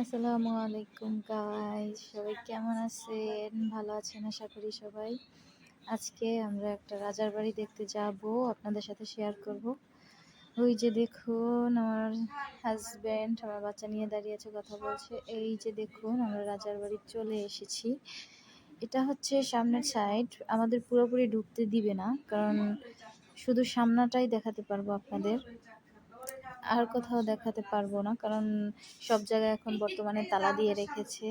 আসসালামু আলাইকুম গাইস সবাই কেমন আছেন? ভালো আছেন আশা করি সবাই। আজকে আমরা একটা রাজার বাড়ি দেখতে যাব, আপনাদের সাথে শেয়ার করব। ওই যে দেখুন, আমার হাজব্যান্ড আমার বাচ্চা নিয়ে দাঁড়িয়ে আছে, কথা বলছে। এই যে দেখুন, আমরা রাজার বাড়ি চলে এসেছি। এটা হচ্ছে সামনের সাইড আমাদের পুরোপুরি ঢুকতে দিবে না, কারণ শুধু সামনাটাই দেখাতে পারব আপনাদের। আর কোথাও দেখাতে পারব না, কারণ সব জায়গায় এখন বর্তমানে তালা দিয়ে রেখেছে।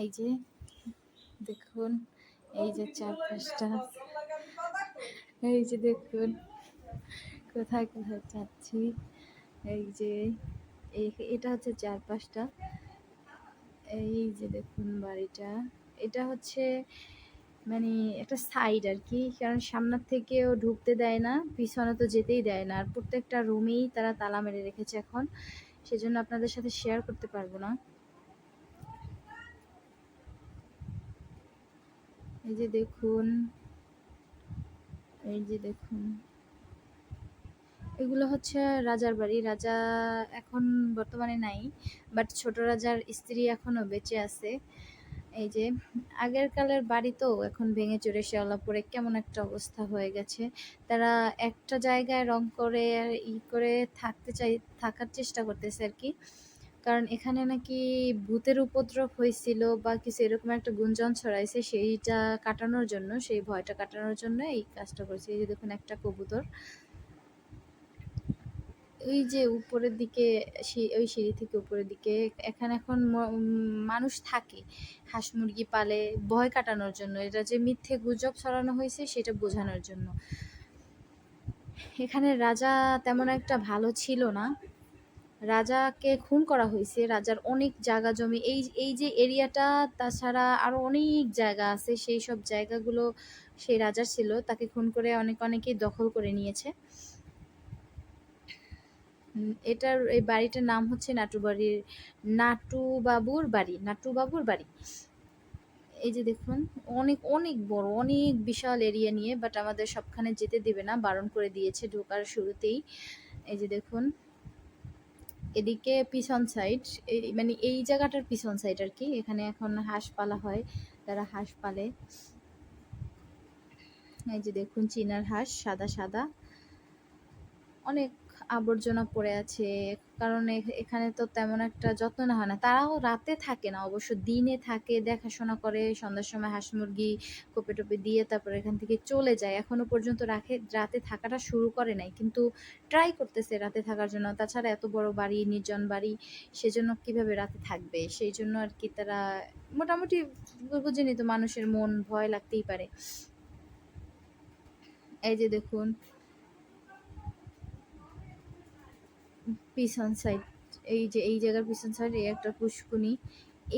এই যে, দেখুন, এই যে চার পাঁচটা এই যে দেখুন, কোথায় কোথায় যাচ্ছি। এই যে এটা হচ্ছে চার পাঁচটা এই যে দেখুন বাড়িটা। এটা হচ্ছে মানে একটা সাইড আর কি কারণ সামনের থেকেও ঢুকতে দেয় না, পিছনে তো যেতেই দেয় না। আর প্রত্যেকটা রুমেই তারা তালা মেরে রেখেছে এখন, সেজন্য আপনাদের সাথে শেয়ার করতে পারব না। এই যে দেখুন, এই যে দেখুন। এগুলো হচ্ছে রাজার বাড়ি। রাজা এখন বর্তমানে নাই বাট ছোট রাজার স্ত্রী এখনও বেঁচে আছে। এই যে, আগের কালের বাড়ি তো এখন ভেঙে চড়ে শেওলাপুরে কেমন একটা অবস্থা হয়ে গেছে। তারা একটা জায়গায় রং করে আর ই করে থাকতে চাই, থাকার চেষ্টা করতেছে আর কি। কারণ এখানে নাকি ভূতের উপদ্রব হয়েছিল বা কিছু এরকম একটা গুঞ্জন ছড়াইছে সেইটা কাটানোর জন্য, সেই ভয়টা কাটানোর জন্য এই কাজটা করেছে। এই যে দেখুন একটা কবুতর। ওই যে উপরের দিকে ওই সিঁড়ি থেকে উপরের দিকে, এখানে এখন মানুষ থাকে। হাঁস মুরগি পালে ভয় কাটানোর জন্য, এটা যে মিথ্যে গুজব ছড়ানো হয়েছে সেটা বোঝানোর জন্য। এখানে রাজা তেমন একটা ভালো ছিল না। রাজাকে খুন করা হয়েছে, রাজার অনেক জায়গা জমি, এই এই যে এরিয়াটা, তাছাড়া আরও অনেক জায়গা আছে, সেই সব জায়গাগুলো সেই রাজার ছিল, তাকে খুন করে অনেক, অনেকেই দখল করে নিয়েছে। এটার, এই বাড়িটার নাম হচ্ছে নাটু বাড়ির, নাটু বাবুর বাড়ি, নাটু বাবুর বাড়ি। এই যে দেখুন, অনেক অনেক বড়, অনেক বিশাল এরিয়া নিয়ে বাট আমাদের সবখানে যেতে দেবে না, বারণ করে দিয়েছে ঢোকার শুরুতেই। এই যে দেখুন, এদিকে পিছন সাইড মানে এই জায়গাটার পিছন সাইড আর কি, এখানে এখন হাঁস পালা হয় তারা হাঁস পালে। এই যে দেখুন, চিনার হাঁস, সাদা সাদা। অনেক আবর্জনা পড়ে আছে। কারণ এখানে তো তেমন একটা যত্ন না হয় না। তারাও রাতে থাকে না, অবশ্য দিনে থাকে, দেখাশোনা করে, সন্ধ্যার সময় হাঁস মুরগি কোপে টোপে দিয়ে তারপর এখান থেকে চলে যায়। এখনও পর্যন্ত রাখে, রাতে থাকাটা শুরু করে নাই, কিন্তু ট্রাই করতেছে রাতে থাকার জন্য। তাছাড়া এত বড় বাড়ি, নির্জন বাড়ি, সেজন্য কীভাবে রাতে থাকবে? সেই জন্য আর কি তারা মোটামুটি বুঝেনি তো মানুষের মন ভয় লাগতেই পারে। এই যে দেখুন পিছন সাইড এই যে, এই জায়গার পিছন সাইড এই একটা পুষ্কুনি।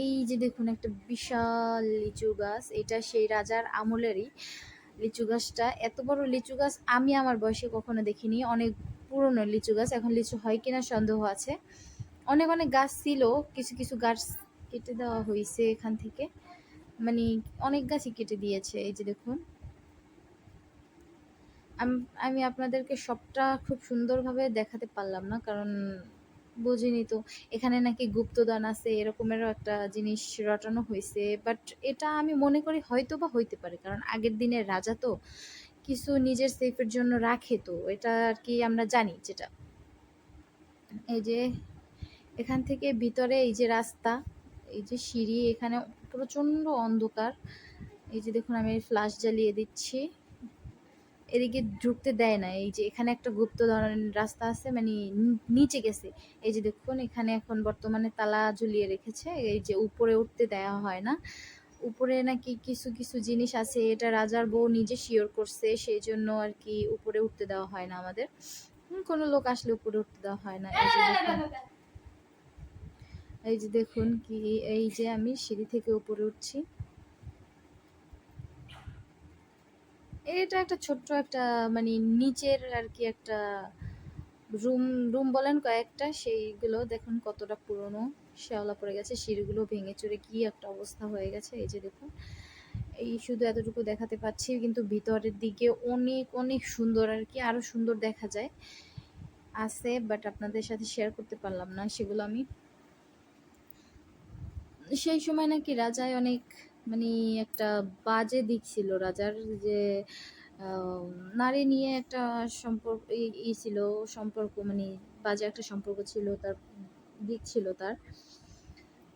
এই যে দেখুন, একটা বিশাল লিচু গাছ, এটা সেই রাজার আমলেরই লিচু গাছটা। এত বড় লিচু গাছ আমি আমার বয়সে কখনো দেখিনি। অনেক পুরনো লিচু গাছ, এখন লিচু হয় কিনা সন্দেহ আছে। অনেক অনেক গাছ ছিল, কিছু কিছু গাছ কেটে দেওয়া হয়েছে এখান থেকে। মানে অনেক গাছই কেটে দিয়েছে, এই যে দেখুন। আমি আপনাদেরকে সবটা খুব সুন্দরভাবে দেখাতে পারলাম না, কারণ বুঝিনি তো। এখানে নাকি গুপ্তদান আছে, এরকমেরও একটা জিনিস রটানো হয়েছে বাট এটা আমি মনে করি হয়তো বা হইতে পারে, কারণ আগের দিনের রাজা তো কিছু নিজের সেফের জন্য রাখে তো, এটা আর কি আমরা জানি যেটা। এই যে এখান থেকে ভিতরে এই যে রাস্তা, এই যে সিঁড়ি, এখানে প্রচণ্ড অন্ধকার। এই যে দেখুন, আমি ফ্লাশ জ্বালিয়ে দিচ্ছি। এদিকে ঢুকতে দেয় না। এই যে এখানে একটা গুপ্ত ধরনের রাস্তা আছে মানে নিচে গেছে। এই যে দেখুন, এখানে এখন বর্তমানে তালা ঝুলিয়ে রেখেছে। এই যে উপরে উঠতে দেওয়া হয় না। উপরে নাকি কিছু কিছু জিনিস আছে। এটা রাজার বউ নিজে শিওর করছে, সেই জন্য আর কি উপরে উঠতে দেওয়া হয় না আমাদের। কোনো লোক আসলে উপরে উঠতে দেওয়া হয় না। এই যে দেখুন। এই যে দেখুন কি, এই যে আমি সিঁড়ি থেকে উপরে উঠছি। এটা একটা ছোট্ট একটা মানে নিচের আর কি একটা রুম রুম বলেন কয়েকটা, সেইগুলো দেখুন কতটা পুরনো। শেওলা পড়ে গেছে সিঁড়িগুলো ভেঙে চুরে কি একটা অবস্থা হয়ে গেছে, এই যে দেখুন। এই শুধু এতটুকু দেখাতে পাচ্ছি, কিন্তু ভিতরের দিকে অনেক অনেক সুন্দর আর কি আরও সুন্দর দেখা যায়। আছে বাট আপনাদের সাথে শেয়ার করতে পারলাম না, সেগুলো আমি। সেই সময় নাকি রাজায় অনেক মানে একটা বাজে দিক ছিল রাজার যে নারী নিয়ে একটা সম্পর্ক, ই- ছিল সম্পর্ক মানে বাজে একটা সম্পর্ক ছিল তার, দিক ছিল তার।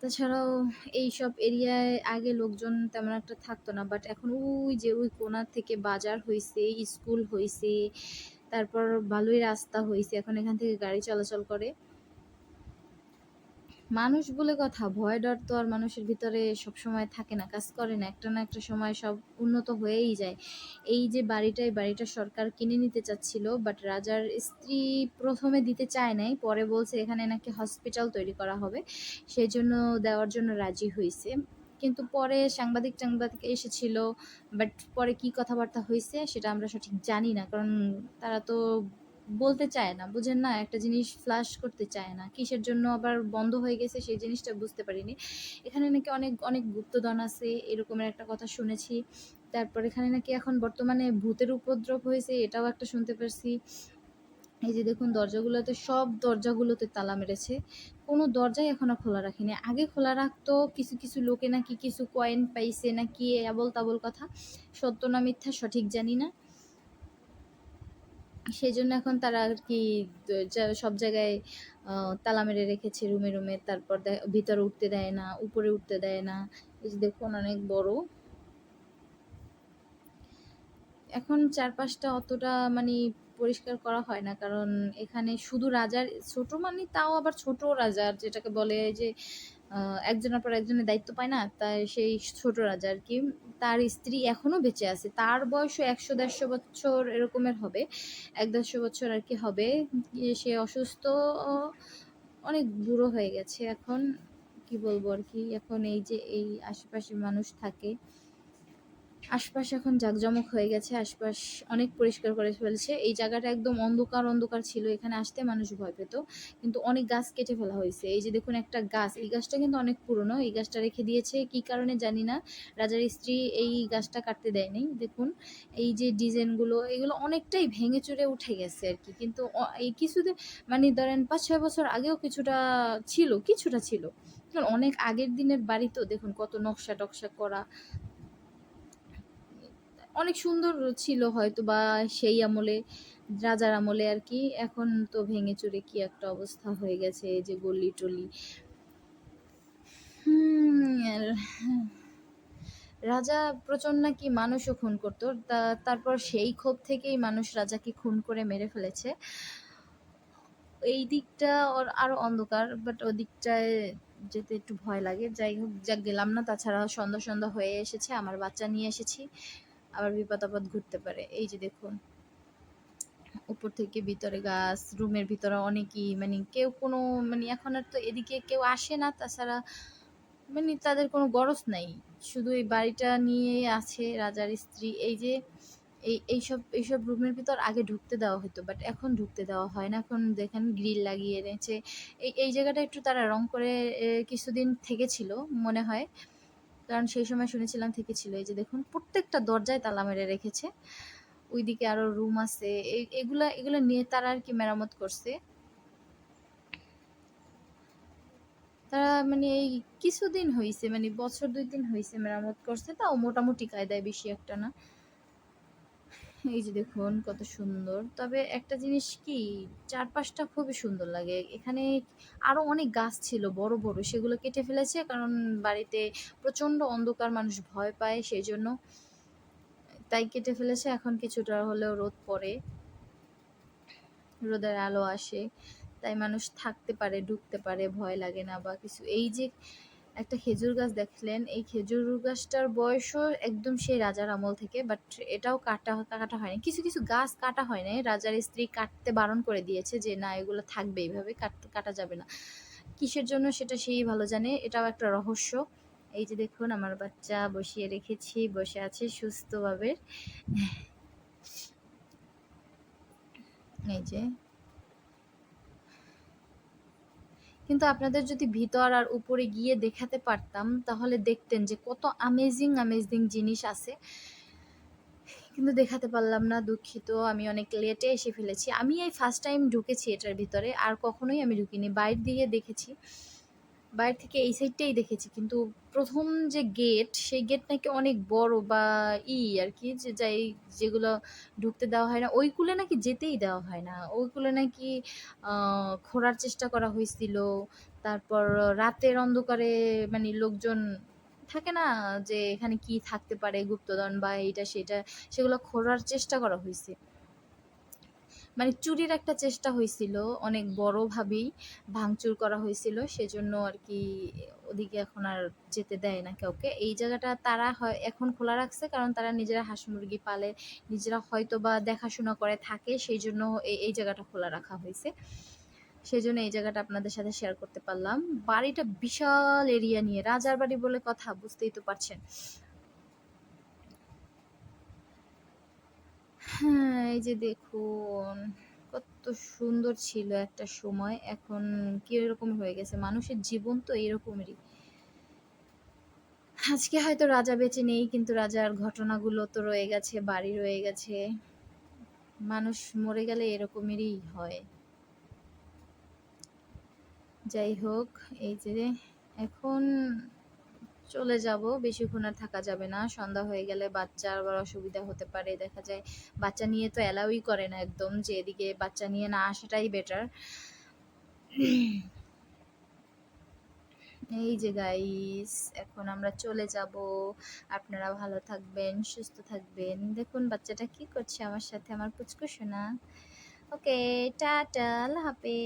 তাছাড়াও এইসব এরিয়ায় আগে লোকজন তেমন একটা থাকতো না বাট এখন ওই যে, ওই কোণা থেকে বাজার হয়েছে স্কুল হইছে, তারপর ভালোই রাস্তা হয়েছে এখন এখান থেকে গাড়ি চলাচল করে। মানুষ বলে কথা, ভয় ডর তো আর মানুষের ভিতরে সব সময় থাকে না, কাজ করে না, একটা না একটা সময় সব উন্নত হয়েই যায়। এই যে বাড়িটা এই বাড়িটা সরকার কিনে নিতে চাচ্ছিল বাট রাজার স্ত্রী প্রথমে দিতে চায় নাই, পরে বলছে এখানে নাকি হসপিটাল তৈরি করা হবে সেই জন্য দেওয়ার জন্য রাজি হয়েছে কিন্তু পরে সাংবাদিক টাংবাদিক এসেছিল বাট পরে কি কথাবার্তা হয়েছে সেটা আমরা সঠিক জানি না, কারণ তারা তো বলতে চায় না, বুঝেন না? একটা জিনিস ফ্লাশ করতে চায় না। কিসের জন্য আবার বন্ধ হয়ে গেছে সেই জিনিসটা বুঝতে পারিনি। এখানে নাকি অনেক অনেক গুপ্তধন আছে, এরকমের একটা কথা শুনেছি। তারপর এখানে নাকি এখন বর্তমানে ভূতের উপদ্রব হয়েছে, এটাও একটা শুনতে পারছি। এই যে দেখুন, দরজাগুলোতে, সব দরজাগুলোতে তালা মেরেছে। কোনো দরজাই এখনও খোলা রাখিনি। আগে খোলা রাখতো, কিছু কিছু লোকে নাকি কিছু কয়েন পাইছে নাকি আবল তাবল কথা। সত্য না মিথ্যা সঠিক জানি না। সেই জন্য এখন তারা আর কি সব জায়গায় তালা মেরে রেখেছে রুমে রুমে। তারপর ভিতরে উঠতে দেয় না, উপরে উঠতে দেয় না। এই যে দেখুন অনেক বড়। এখন চারপাশটা অতটা মানে পরিষ্কার করা হয় না, কারণ এখানে শুধু রাজার, ছোট মানে তাও আবার ছোট রাজার যেটাকে বলে যে একজনের পর একজনের দায়িত্ব পায় না, তাই সেই ছোট রাজা আর কি। তার স্ত্রী এখনও বেঁচে আছে। তার বয়সও একশো দেড়শো বছর এরকমের হবে। এক দেড়শো বছর আর কি হবে। সে অসুস্থ, অনেক বুড়ো হয়ে গেছে এখন। কি বলব আর কি? এখন এই যে এই আশেপাশে মানুষ থাকে। আশপাশ এখন জাঁকজমক হয়ে গেছে, আশপাশ অনেক পরিষ্কার করে ফেলছে। এই জায়গাটা একদম অন্ধকার অন্ধকার ছিল। এখানে আসতে মানুষ ভয় পেত, কিন্তু অনেক গাছ কেটে ফেলা হয়েছে। এই যে দেখুন একটা গাছ, এই গাছটা কিন্তু অনেক পুরনো। এই গাছটা রেখে দিয়েছে, কি কারণে জানি না। রাজার স্ত্রী এই গাছটা কাটতে দেয়নি। দেখুন, এই যে ডিজাইনগুলো, এগুলো অনেকটাই ভেঙে চুরে উঠে গেছে আর কি। কিন্তু এই কিছুদিন মানে ধরেন পাঁচ ছয় বছর আগেও কিছুটা ছিল কিছুটা ছিল। অনেক আগের দিনের বাড়ি তো দেখুন, কত নকশা টকশা করা। অনেক সুন্দর ছিল হয়তো বা সেই আমলে, রাজার আমলে আর কি। এখন তো ভেঙে চুরে কি একটা অবস্থা হয়ে গেছে যে গলি টলি। রাজা প্রচণ্ড নাকি মানুষও খুন করতো। তারপর সেই ক্ষোভ থেকেই মানুষ রাজাকে খুন করে মেরে ফেলেছে। এই দিকটা ওর আরও অন্ধকার বাট ওই দিকটায় যেতে একটু ভয় লাগে। যাই হোক, যা গেলাম না, তাছাড়া সন্ধ্যা সন্ধ্যা হয়ে এসেছে, আমার বাচ্চা নিয়ে এসেছি। আবার বিপদ আপদ ঘুরতে পারে। এই যে দেখুন, উপর থেকে ভিতরে গাছ রুমের ভিতরে অনেকই মানে কেউ কোনো মানে এখন আর তো এদিকে কেউ আসে না, তাছাড়া মানে তাদের কোনো গরজ নাই। শুধু এই বাড়িটা নিয়ে আছে রাজার স্ত্রী। এই যে, এই, এইসব এইসব রুমের ভিতর আগে ঢুকতে দেওয়া হতো বাট এখন ঢুকতে দেওয়া হয় না। এখন দেখেন গ্রিল লাগিয়ে এনেছে। এই এই জায়গাটা একটু তারা রং করে কিছুদিন থেকেছিল, মনে হয়। কারণ সেই সময় শুনেছিলাম থেকে ছিল, এই যে দেখুন প্রত্যেকটা দরজায় তালা মেরে রেখেছে। ওইদিকে আরও রুম আছে এগুলা, এগুলো নিয়ে তারা আর কি মেরামত করছে। তারা মানে এই কিছুদিন হয়েছে মানে বছর দুই দিন হয়েছে মেরামত করছে, তাও মোটামুটি কায়দায় বেশি একটা না। এই যে দেখুন কত সুন্দর। তবে একটা জিনিস কি, চারপাশটা খুবই সুন্দর লাগে। এখানে আরও অনেক গাছ ছিল বড় বড়, সেগুলো কেটে ফেলেছে কারণ বাড়িতে প্রচণ্ড অন্ধকার, মানুষ ভয় পায় সেই জন্য তাই কেটে ফেলেছে, এখন কিছুটা হলেও রোদ পড়ে। রোদের আলো আসে, তাই মানুষ থাকতে পারে, ঢুকতে পারে, ভয় লাগে না বা কিছু। এই যে একটা খেজুর গাছ দেখলেন, এই খেজুর গাছটার বয়সও একদম সেই রাজার আমল থেকে বাট এটাও কাটা কাটা হয়নি। কিছু কিছু গাছ কাটা হয় নাই, রাজার স্ত্রী কাটতে বারণ করে দিয়েছে যে, না, এগুলো থাকবে এইভাবে, কাট- কাটা যাবে না। কিসের জন্য সেটা সেই ভালো জানে, এটাও একটা রহস্য। এই যে দেখুন, আমার বাচ্চা বসিয়ে রেখেছি, বসে আছে সুস্থভাবে। এই যে কিন্তু আপনাদের যদি ভিতর আর উপরে গিয়ে দেখাতে পারতাম, তাহলে দেখতেন যে কত আমেজিং আমেজিং জিনিস আছে। কিন্তু দেখাতে পারলাম না, দুঃখিত, আমি অনেক লেটে এসে ফেলেছি। আমি এই ফার্স্ট টাইম ঢুকেছি এটার ভিতরে, আর কখনোই আমি ঢুকিনি। বাইর দিয়ে দেখেছি বাইরে থেকে এই সাইডটাই দেখেছি। কিন্তু প্রথম যে গেট সেই গেট নাকি অনেক বড় বা ই আর কি, যে যাই যেগুলো ঢুকতে দেওয়া হয় না, ওইগুলো নাকি যেতেই দেওয়া হয় না। ওইগুলো নাকি খোঁড়ার চেষ্টা করা হয়েছিল। তারপর রাতের অন্ধকারে মানে লোকজন থাকে না, যে এখানে কি থাকতে পারে, গুপ্তধন বা এইটা সেটা, সেগুলো খোঁড়ার চেষ্টা করা হয়েছে। মানে চুরির একটা চেষ্টা হয়েছিল অনেক বড়ভাবেই ভাঙচুর করা হয়েছিল সেজন্য আর কি ওদিকে এখন আর যেতে দেয় না কাউকে। এই জায়গাটা তারা হয়, এখন খোলা রাখছে কারণ তারা নিজেরা হাঁস মুরগি পালে, নিজেরা হয়তো বা দেখাশোনা করে থাকে সেই জন্য এই জায়গাটা খোলা রাখা হয়েছে সেই জন্য এই জায়গাটা আপনাদের সাথে শেয়ার করতে পারলাম। বাড়িটা বিশাল এরিয়া নিয়ে, রাজার বাড়ি বলে কথা, বুঝতেই তো পারছেন। হ্যাঁ এই যে দেখুন, কত সুন্দর ছিল একটা সময়। এখন কীরকম হয়ে গেছে? মানুষের জীবন তো এরকমেরই। আজকে হয়তো রাজা বেঁচে নেই, কিন্তু রাজার ঘটনাগুলো তো রয়ে গেছে, বাড়ি রয়ে গেছে। মানুষ মরে গেলে এরকমেরই হয়। যাই হোক, এই যে এখন চলে যাব বেশিক্ষণ আর থাকা যাবে না। সন্ধ্যা হয়ে গেলে বাচ্চা আবার অসুবিধা হতে পারে, দেখা যায় বাচ্চা নিয়ে তো অ্যালাউই করে না একদম, যে এদিকে বাচ্চা নিয়ে না আসাটাই বেটার এই যে গাইস এখন আমরা চলে যাব। আপনারা ভালো থাকবেন, সুস্থ থাকবেন। দেখুন বাচ্চাটা কি করছে আমার সাথে, আমার পুচকু সোনা। ওকে টাটা, আল্লাহ হাফেজ।